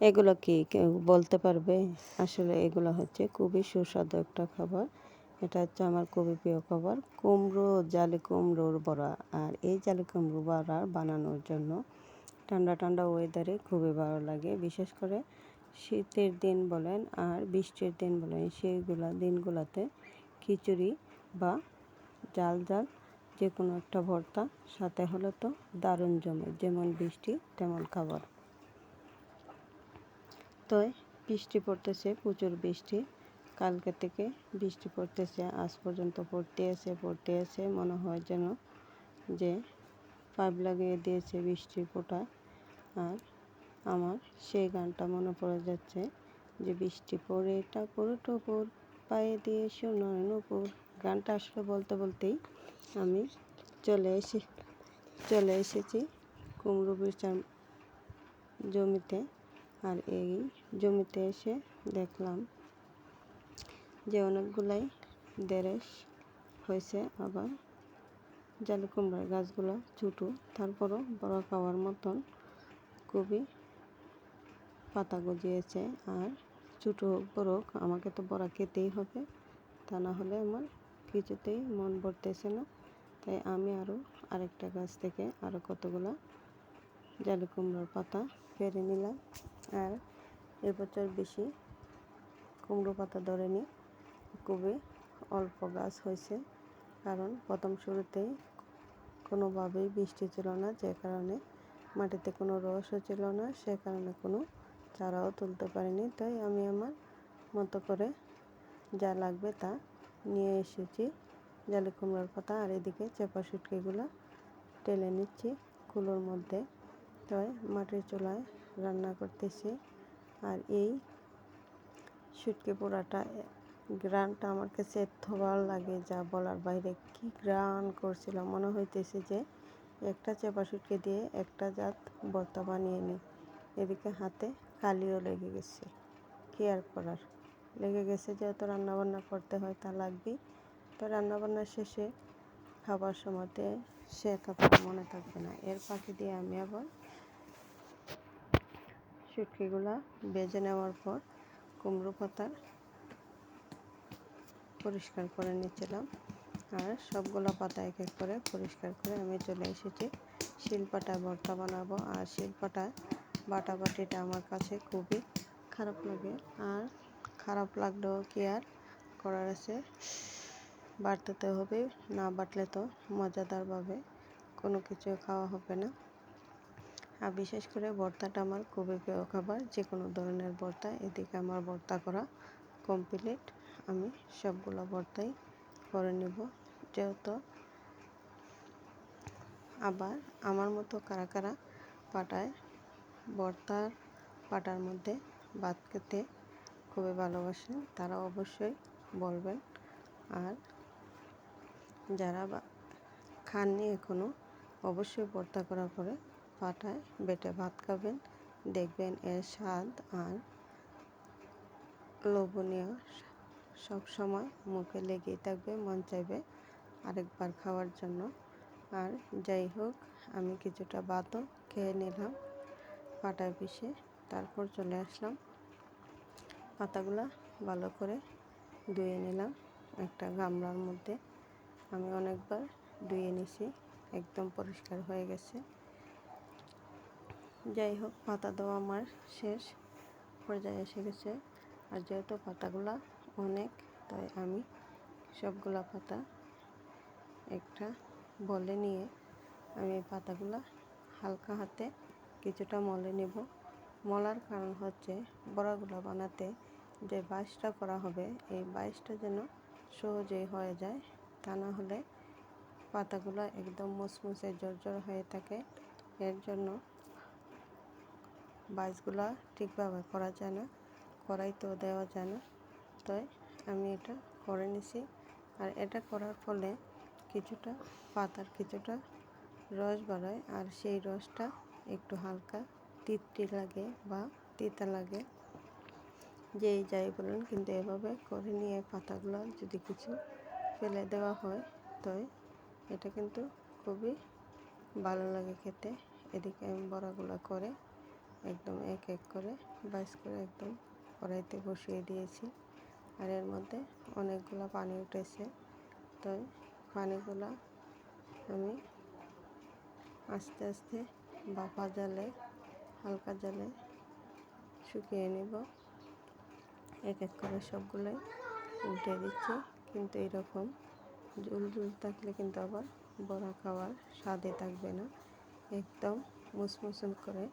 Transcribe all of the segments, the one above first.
এগুলো কি কেউ বলতে পারবে? আসলে এগুলো হচ্ছে খুবই সুস্বাদু একটা খাবার। এটা হচ্ছে আমার খুবই প্রিয় খাবার। কুমড়ো, জালি কুমড়োর বড়া। আর এই জালি কুমড়ো বড়া বানানোর জন্য ঠান্ডা ঠান্ডা ওয়েদারে খুবই ভালো লাগে। বিশেষ করে শীতের দিন বলেন আর বৃষ্টির দিন বলেন সেইগুলা দিনগুলোতে খিচুড়ি বা জাল জাল যে কোনো একটা ভর্তা সাথে হলে তো দারুণ জমে। যেমন বৃষ্টি, তেমন খাবার। তো বৃষ্টি পড়তেছে, প্রচুর বৃষ্টি। কালকে থেকে বৃষ্টি পড়তেছে, আজ পর্যন্ত পড়তে আছে পড়তে আছে। মনে হয় যেন যে পাইপ লাগিয়ে দিয়েছে বৃষ্টি ফোটা। আর আমার সেই গানটা মনে পড়ে যাচ্ছে যে বৃষ্টি পড়ে টাপুর টুপুর পায়ে দিয়ে সোনার নুপুর। গানটা আসলে বলতে বলতেই আমি চলে এসে, চলে এসেছি কুমড়ো বিচার জমিতে। আর এই জমিতে এসে দেখলাম যে অনেকগুলাই দেরেশ হয়েছে, আবার জালি কুমড়ার গাছগুলো ছোটো। তারপরও বড় খাওয়ার মতন খুবই পাতা গজিয়েছে, আর ছোটো হোক বড় হোক, আমাকে তো বড়া খেতেই হবে। তা না হলে আমার কিছুতেই মন ভরতেছে না। তাই আমি আরও আরেকটা গাছ থেকে আরও কতগুলো জালি কুমড়োর পাতা পেরে নিলাম। আর এবছর বেশি কুমড়ো পাতা ধরেনি খুবই অল্প গাছ হয়েছে। কারণ প্রথম শুরুতেই কোনোভাবেই বৃষ্টি ছিল না, যে কারণে মাটিতে কোনো রসও ছিল না, সে কারণে কোনো চারাও তুলতে পারিনি। তাই আমি আমার মতো করে যা লাগবে তা নিয়ে এসেছি। জালি কুমড়োর পাতা আর এদিকে চেপা সুটকিগুলো টেলে নিচ্ছি কুলোর মধ্যে। তাই মাটির চুলায় রান্না করতেছি। আর এই শুটকি পোড়াটা, গ্রানটা আমার কাছে এত ভালো লাগে যা বলার বাইরে। কি গ্রান করছিল, মনে হইতেছে যে একটা চেপা শুটকি দিয়ে একটা জাত ভর্তা বানিয়ে নিই এদিকে হাতে কালিও লেগে গেছে, কি আর করার? লেগে গেছে যেহেতু রান্নাবান্না করতে হয় তা লাগবেই। তো রান্নাবান্নার শেষে খাবার সময়তে সে কথা মনে থাকবে না। এর ফাঁকি দিয়ে আমি আবার শুটকিগুলা বেজে নেওয়ার পর কুমড়ো পাতার পরিষ্কার করে নিচ্ছিলাম। আর সবগুলো পাতা এক এক করে পরিষ্কার করে আমি চলে এসেছি। শিলপাটা ভর্তা বানাবো। আর শিলপাটা, বাটাবাটিটা আমার কাছে খুবই খারাপ লাগে। আর খারাপ লাগলেও কি আর করার আছে? বাটতে হবে, না বাটলে তো মজাদারভাবে কোনো কিছু খাওয়া হবে না। আর বিশেষ করে ভর্তাটা আমার খুবই প্রিয় খাবার। যে কোনো ধরনের ভর্তা, এদিকে আমার ভর্তা করা কমপ্লিট আমি সবগুলো ভর্তাই করে নেব। যেহেতু আবার আমার মতো কারা কারা পাটায় ভর্তার পাটার মধ্যে ভাত খেতে খুবই ভালোবাসেন তারা অবশ্যই বলবেন। আর যারা খাননি এখনও অবশ্যই ভর্তা করার পরে পাটায় বেটে ভাত খাবেন, দেখবেন এর স্বাদ আর লোভনীয় সব সময় মুখে লেগেই থাকবে, মন চাইবে আরেকবার খাওয়ার জন্য। আর যাই হোক, আমি কিছুটা ভাতও খেয়ে নিলাম, পাটায় পিষে তারপর চলে আসলাম। পাতাগুলা ভালো করে ধুয়ে নিলাম একটা গামলার মধ্যে। আমি অনেকবার ধুয়ে নিছি, একদম পরিষ্কার হয়ে গেছে। যাই হোক, পাতা দেওয়া আমার শেষ। পর্যায়ে এসে গেছে। আর যেহেতু পাতাগুলা অনেক, তাই আমি সবগুলা পাতা একটা বলে নিয়ে আমি পাতাগুলা হালকা হাতে কিছুটা মলে নেব। মলার কারণ হচ্ছে বড়াগুলো বানাতে যে বাইশটা করা হবে, এই বাইশটা যেন সহজেই হয়ে যায়, তা না হলে পাতাগুলো একদম মুসমুসে জর্জর হয়ে থাকে। এর জন্য বাইসগুলো ঠিকভাবে করা যায় না, করাই তো দেওয়া যায় না। তাই আমি এটা করে নিছি। আর এটা করার ফলে কিছুটা পাতার কিছুটা রস বাড়ায়, আর সেই রসটা একটু হালকা তিতটি লাগে বা তিতা লাগে। যেই যাই বলুন, কিন্তু এভাবে করে নিয়ে পাতাগুলো যদি কিছু ফেলে দেওয়া হয় তো এটা কিন্তু খুবই ভালো লাগে খেতে। এদিকে আমি বড়াগুলো করে একদম এক এক করে, বাইস করে একদম কড়াইতে বসিয়ে দিয়েছি। আর এর মধ্যে অনেকগুলো পানি উঠেছে। তো পানিগুলা আমি আস্তে আস্তে বাপা জালে হালকা জালে শুকিয়ে নেব। এক এক করে সবগুলোই উল্টে দিচ্ছি। কিন্তু এরকম জুল জুল থাকলে কিন্তু আবার বড়া খাওয়ার স্বাদে থাকবে না। একদম মুসমুসুন করে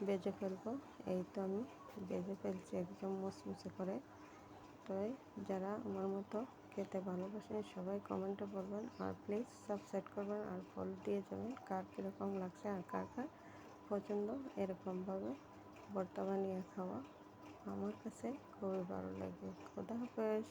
বেজে ফেলব। এই তো আমি বেজে ফেলছি একদম মুসমুসে করে। তো যারা আমার মতো খেতে ভালোবাসেন, সবাই কমেন্টে বলবেন, আর প্লিজ সাবস্ক্রাইব করবেন, আর ফল দিয়ে যাবেন, কার কীরকম লাগছে আর কার কার পছন্দ এরকমভাবে বর্তমানে খাওয়া। আমার কাছে খুবই ভালো লাগে। খোদা হাফেজ।